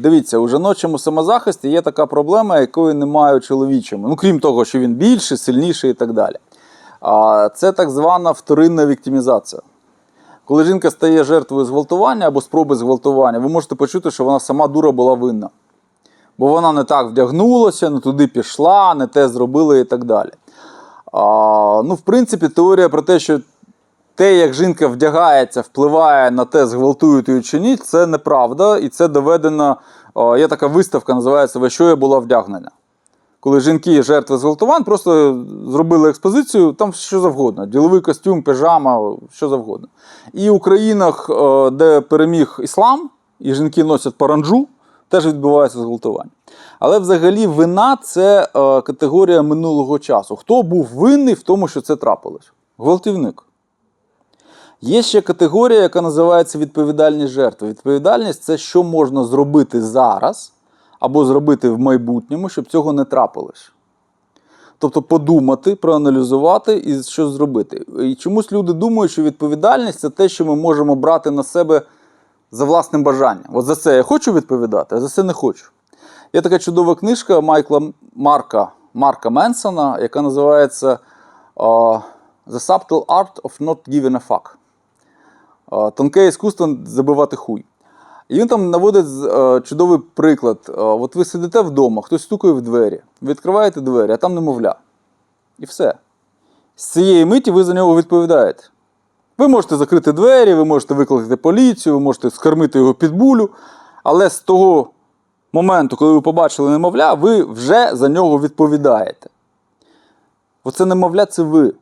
дивіться, у жіночому самозахисті є така проблема, якої немає у чоловічому. Ну, крім того, що він більший, сильніший і так далі. А, це так звана вторинна віктимізація. Коли жінка стає жертвою зґвалтування або спроби зґвалтування, ви можете почути, що вона сама дура була винна. Бо вона не так вдягнулася, не туди пішла, не те зробила і так далі. А, ну, в принципі, теорія про те, що те, як жінка вдягається, впливає на те, зґвалтують її чи ні, це неправда. І це доведено. Є така виставка, називається «Во що я була вдягнена. Коли жінки жертви зґвалтувань, просто зробили експозицію, там що завгодно: діловий костюм, пижама, що завгодно. І у країнах, де переміг іслам, і жінки носять паранджу, теж відбувається зґвалтування. Але взагалі вина це категорія минулого часу. Хто був винний в тому, що це трапилось? Гвалтівник. Є ще категорія, яка називається відповідальність жертви. Відповідальність це що можна зробити зараз або зробити в майбутньому, щоб цього не трапилось. Тобто подумати, проаналізувати і що зробити. І чомусь люди думають, що відповідальність це те, що ми можемо брати на себе за власним бажанням. От за це я хочу відповідати, а за це не хочу. Є така чудова книжка Майкла Марка, Марка Менсона, яка називається The Subtle Art of Not Giving a Fuck. Тонке іскусство забивати хуй. І він там наводить е, чудовий приклад. Е, от ви сидите вдома, хтось стукає в двері, відкриваєте двері, а там немовля. І все. З цієї миті ви за нього відповідаєте. Ви можете закрити двері, ви можете викликати поліцію, ви можете скормити його під булю, але з того моменту, коли ви побачили немовля, ви вже за нього відповідаєте. Оце немовля це ви.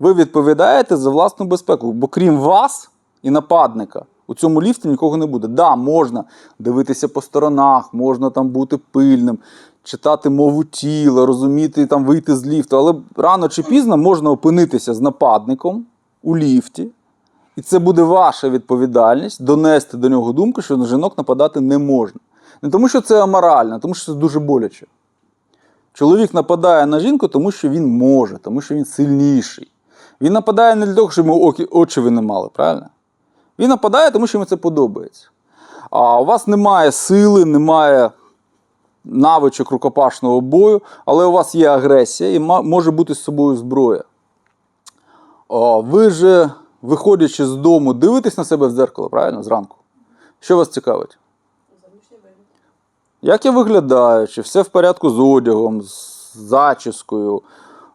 Ви відповідаєте за власну безпеку, бо крім вас і нападника, у цьому ліфті нікого не буде. Да, можна дивитися по сторонах, можна там бути пильним, читати мову тіла, розуміти, там вийти з ліфту. Але рано чи пізно можна опинитися з нападником у ліфті, і це буде ваша відповідальність донести до нього думку, що на жінок нападати не можна. Не тому, що це аморально, а тому що це дуже боляче. Чоловік нападає на жінку, тому що він може, тому що він сильніший. Він нападає не для того, щоб йому очі ви не мали, правильно? Він нападає, тому що йому це подобається. А у вас немає сили, немає навичок рукопашного бою, але у вас є агресія і може бути з собою зброя. А, ви же, виходячи з дому, дивитесь на себе в дзеркало, правильно? Зранку. Що вас цікавить? Як я виглядаю? Чи все в порядку з одягом, з зачіскою?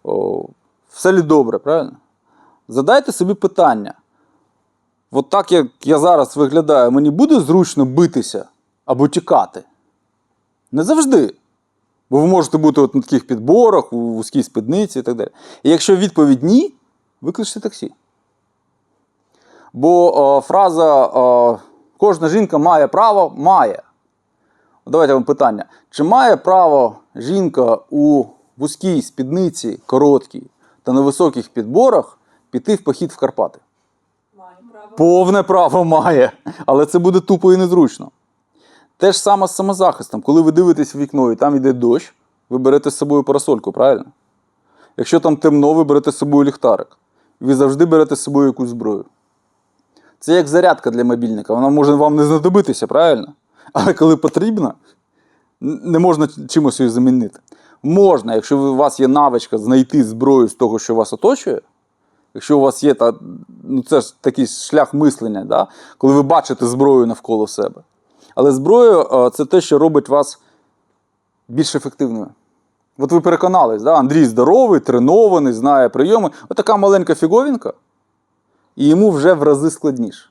О, все ли добре, правильно? Задайте собі питання. От так, як я зараз виглядаю, мені буде зручно битися або тікати? Не завжди. Бо ви можете бути от на таких підборах, у вузькій спідниці і так далі. І якщо відповідь ні, викличте таксі. Бо о, фраза о, кожна жінка має право, має. Давайте вам питання. Чи має право жінка у вузькій спідниці, короткій та на високих підборах піти в похід в Карпати? Має право. Повне право має, але це буде тупо і незручно. Те ж саме з самозахистом. Коли ви дивитесь в вікно і там йде дощ, ви берете з собою парасольку, правильно? Якщо там темно, ви берете з собою ліхтарик. Ви завжди берете з собою якусь зброю. Це як зарядка для мобільника. Вона може вам не знадобитися, правильно? Але коли потрібно, не можна чимось її замінити. Можна, якщо у вас є навичка знайти зброю з того, що вас оточує, якщо у вас є та, ну це ж такий шлях мислення, да? коли ви бачите зброю навколо себе. Але зброя е, це те, що робить вас більш ефективною. От ви переконались, да? Андрій здоровий, тренований, знає прийоми. Отака маленька фіговінка, і йому вже в рази складніше.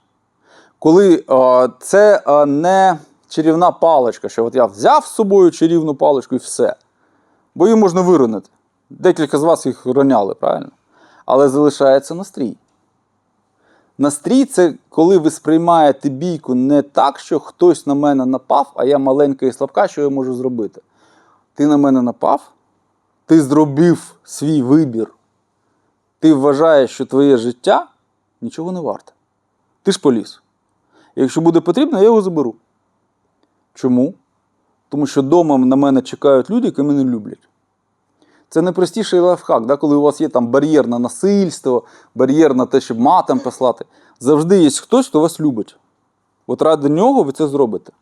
Коли е, це е, не чарівна паличка, що от я взяв з собою чарівну паличку і все. Бо її можна виронити. Декілька з вас їх роняли, правильно? Але залишається настрій. Настрій це коли ви сприймаєте бійку не так, що хтось на мене напав, а я маленька і слабка, що я можу зробити. Ти на мене напав, ти зробив свій вибір. Ти вважаєш, що твоє життя нічого не варте. Ти ж поліз. Якщо буде потрібно, я його заберу. Чому? Тому що вдома на мене чекають люди, які мене люблять. Це найпростіший лайфхак, да? коли у вас є там бар'єр на насильство, бар'єр на те, щоб матом послати. Завжди є хтось, хто вас любить. От ради нього ви це зробите.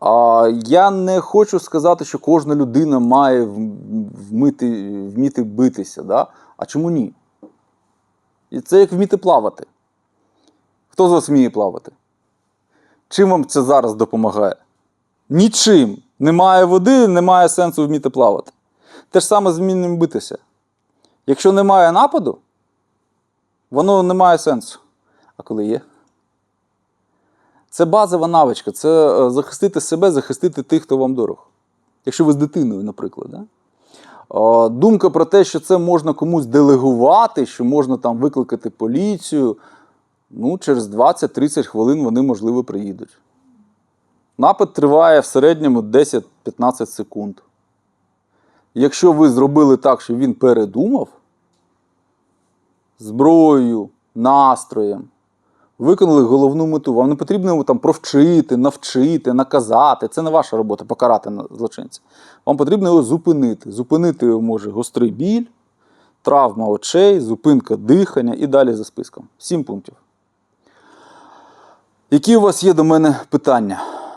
А, я не хочу сказати, що кожна людина має вмити, вміти битися. Да? А чому ні? І це як вміти плавати. Хто з вас вміє плавати? Чим вам це зараз допомагає? Нічим. Немає води, немає сенсу вміти плавати. Те ж саме з вмінням битися. Якщо немає нападу, воно не має сенсу. А коли є? Це базова навичка, це е, захистити себе, захистити тих, хто вам дорог. Якщо ви з дитиною, наприклад. Да? Думка про те, що це можна комусь делегувати, що можна там викликати поліцію. Ну, через 20-30 хвилин вони, можливо, приїдуть. Напад триває в середньому 10-15 секунд. Якщо ви зробили так, що він передумав, зброєю, настроєм, виконали головну мету. Вам не потрібно його там провчити, навчити, наказати. Це не ваша робота покарати злочинця. Вам потрібно його зупинити. Зупинити його може гострий біль, травма очей, зупинка дихання і далі за списком. Сім пунктів. Які у вас є до мене питання?